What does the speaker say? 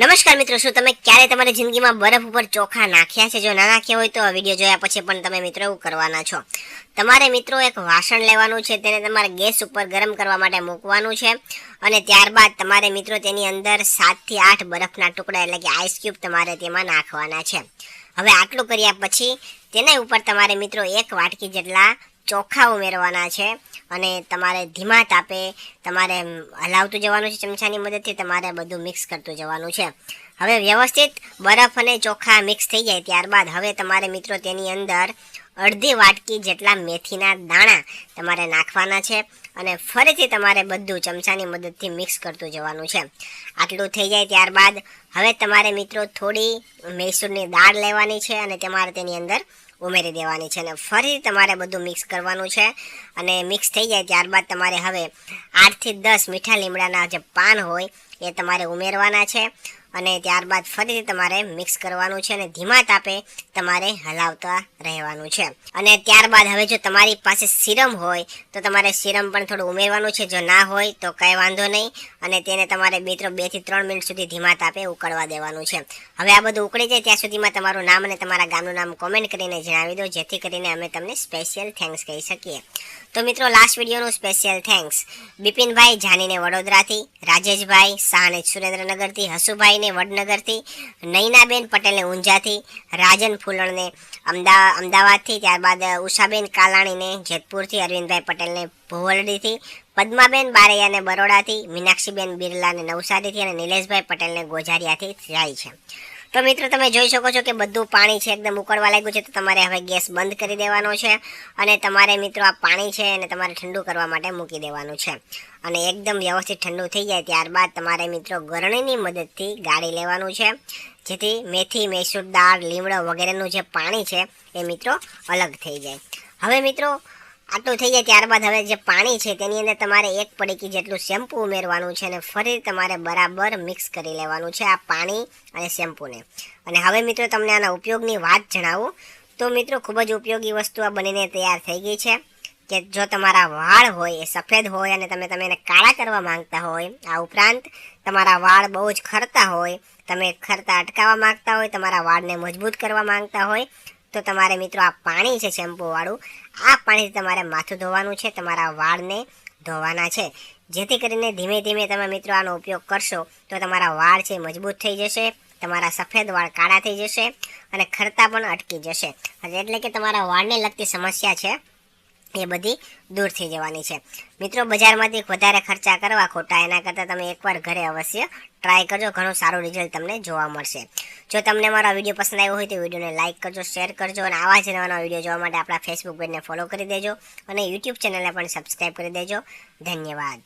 નમસ્કાર મિત્રો, શું તમે ક્યારે તમારી જિંદગીમાં બરફ ઉપર ચોખા નાખ્યા છે? જો ના નાખ્યા હોય તો આ વીડિયો જોયા પછી પણ તમે મિત્રો એવું કરવાના છો. તમારે મિત્રો એક વાસણ લેવાનું છે, તેને તમારે ગેસ ઉપર ગરમ કરવા માટે મૂકવાનું છે અને ત્યારબાદ તમારે મિત્રો તેની અંદર સાતથી આઠ બરફના ટુકડા એટલે કે આઈસ ક્યુબ તમારે તેમાં નાખવાના છે. હવે આટલું કર્યા પછી તેના ઉપર તમારે મિત્રો એક વાટકી જેટલા ચોખા ઉમેરવાના છે અને તમારે ધીમા તાપે તમારે હલાવતું જવાનું છે ચમચાની મદદથી તમારે બધું મિક્સ કરતું જવાનું છે. હવે વ્યવસ્થિત બરફ અને ચોખા મિક્સ થઈ જાય ત્યારબાદ હવે તમારે મિત્રો તેની અંદર અડધી વાટકી જેટલા મેથીના દાણા તમારે નાખવાના છે અને ફરીથી તમારે બધું ચમચાની મદદથી મિક્સ કરતું જવાનું છે. આટલું થઈ જાય ત્યારબાદ હવે તમારે મિત્રો થોડી મૈસૂરની દાળ લેવાની છે અને તમારે તેની અંદર ઉમેરી દેવાની છે અને ફરી તમારે બધું મિક્સ કરવાનું છે. અને મિક્સ થઈ જાય ત્યારબાદ તમારે હવે આઠથી દસ મીઠા લીમડાના જે પાન હોય એ તમારે ઉમેરવાના છે. અને ત્યારબાદ ફરીથી તમારે મિક્સ કરવાનું છે અને ધીમા તાપે તમારે હલાવતા રહેવાનું છે. અને ત્યારબાદ હવે જો તમારી પાસે સિરમ હોય, તો તમારે સિરમ પણ થોડું ઉમેરવાનું છે. જો ના હોય, તો કંઈ વાંધો નહીં. અને તેને તમારે મિત્રો બેથી ત્રણ મિનિટ સુધી ધીમા તાપે ઉકળવા દેવાનું છે. હવે આ બધું ઉકળી જાય ત્યાં સુધીમાં તમારું નામ અને તમારા ગામનું નામ કોમેન્ટ કરીને જણાવી દો, જેથી કરીને અમે તમને સ્પેશિયલ થેન્ક્સ કહી શકીએ. તો મિત્રો લાસ્ટ વિડીયોનું સ્પેશિયલ થેન્ક્સ બિપિનભાઈ જાનીને વડોદરાથી, રાજેશભાઈ શાહને સુરેન્દ્રનગરથી, હસુભાઈને વડનગરથી, નૈનાબેન પટેલને ઊંઝાથી, રાજન ફૂલણને અમદાવાદ અમદાવાદથી, ત્યારબાદ ઉષાબેન કાલાણીને જેતપુરથી, અરવિંદભાઈ પટેલને ભોવલડીથી, પદ્માબેન બારૈયાને બરોડાથી, મીનાક્ષીબેન બિરલાને નવસારીથી અને નિલેશભાઈ પટેલને ગોઝારિયાથી જાય છે. તો મિત્રો, તમે જોઈ શકો છો કે બધું પાણી છે એકદમ ઉકળવા લાગ્યું છે, તો તમારે હવે ગેસ બંધ કરી દેવાનો છે અને તમારે મિત્રો આ પાણી છે એને તમારે ઠંડુ કરવા માટે મૂકી દેવાનું છે. અને એકદમ વ્યવસ્થિત ઠંડુ થઈ જાય ત્યારબાદ તમારે મિત્રો ગરણીની મદદથી ગાળી લેવાનું છે. જેથી મેથી, મૈસૂર દાળ, લીમડો વગેરેનું જે પાણી છે એ મિત્રો અલગ થઈ જાય. હવે મિત્રો આટલું થઈ જાય ત્યારબાદ હવે જે પાણી છે તેની અંદર તમારે એક પડીકી જેટલું શેમ્પૂ ઉમેરવાનું છે અને ફરી તમારે બરાબર મિક્સ કરી લેવાનું છે આ પાણી અને શેમ્પૂને. અને હવે મિત્રો તમને આના ઉપયોગની વાત જણાવું. તો મિત્રો ખૂબ જ ઉપયોગી વસ્તુ આ બનીને તૈયાર થઈ ગઈ છે કે જો તમારા વાળ હોય એ સફેદ હોય અને તમે તમે એને કાળા કરવા માંગતા હોય, આ ઉપરાંત તમારા વાળ બહુ જ ખરતા હોય, તમે ખરતા અટકાવવા માંગતા હોય, તમારા વાળને મજબૂત કરવા માંગતા હોય તો તમારે મિત્રો આ પાણી છે શેમ્પૂવાળું. આ પાણીથી તમારે માથું ધોવાનું છે, તમારા વાળને ધોવાના છે. જેથી કરીને ધીમે ધીમે તમે મિત્રો આનો ઉપયોગ કરશો તો તમારા વાળ છે મજબૂત થઈ જશે, તમારા સફેદ વાળ કાળા થઈ જશે અને ખરતા પણ અટકી જશે. એટલે કે તમારા વાળને લગતી સમસ્યા છે એ બધી દૂર થઈ જવાની છે. મિત્રો, બજારમાંથી વધારે ખર્ચા કરવા ખોટા, એના કરતાં તમે એકવાર ઘરે અવશ્ય ટ્રાય કરજો, ઘણું સારું રિઝલ્ટ તમને જોવા મળશે. જો તમને મારો વીડિયો પસંદ આવ્યો હોય તો વિડીયોને લાઇક કરજો શેર કરજો, અને આવા જ નવા વીડિયો જોવા માટે આપણા ફેસબુક પેજને ફોલો કરી દેજો, અને યુટ્યુબ ચેનલને પણ સબસ્ક્રાઈબ કરી દેજો. ધન્યવાદ.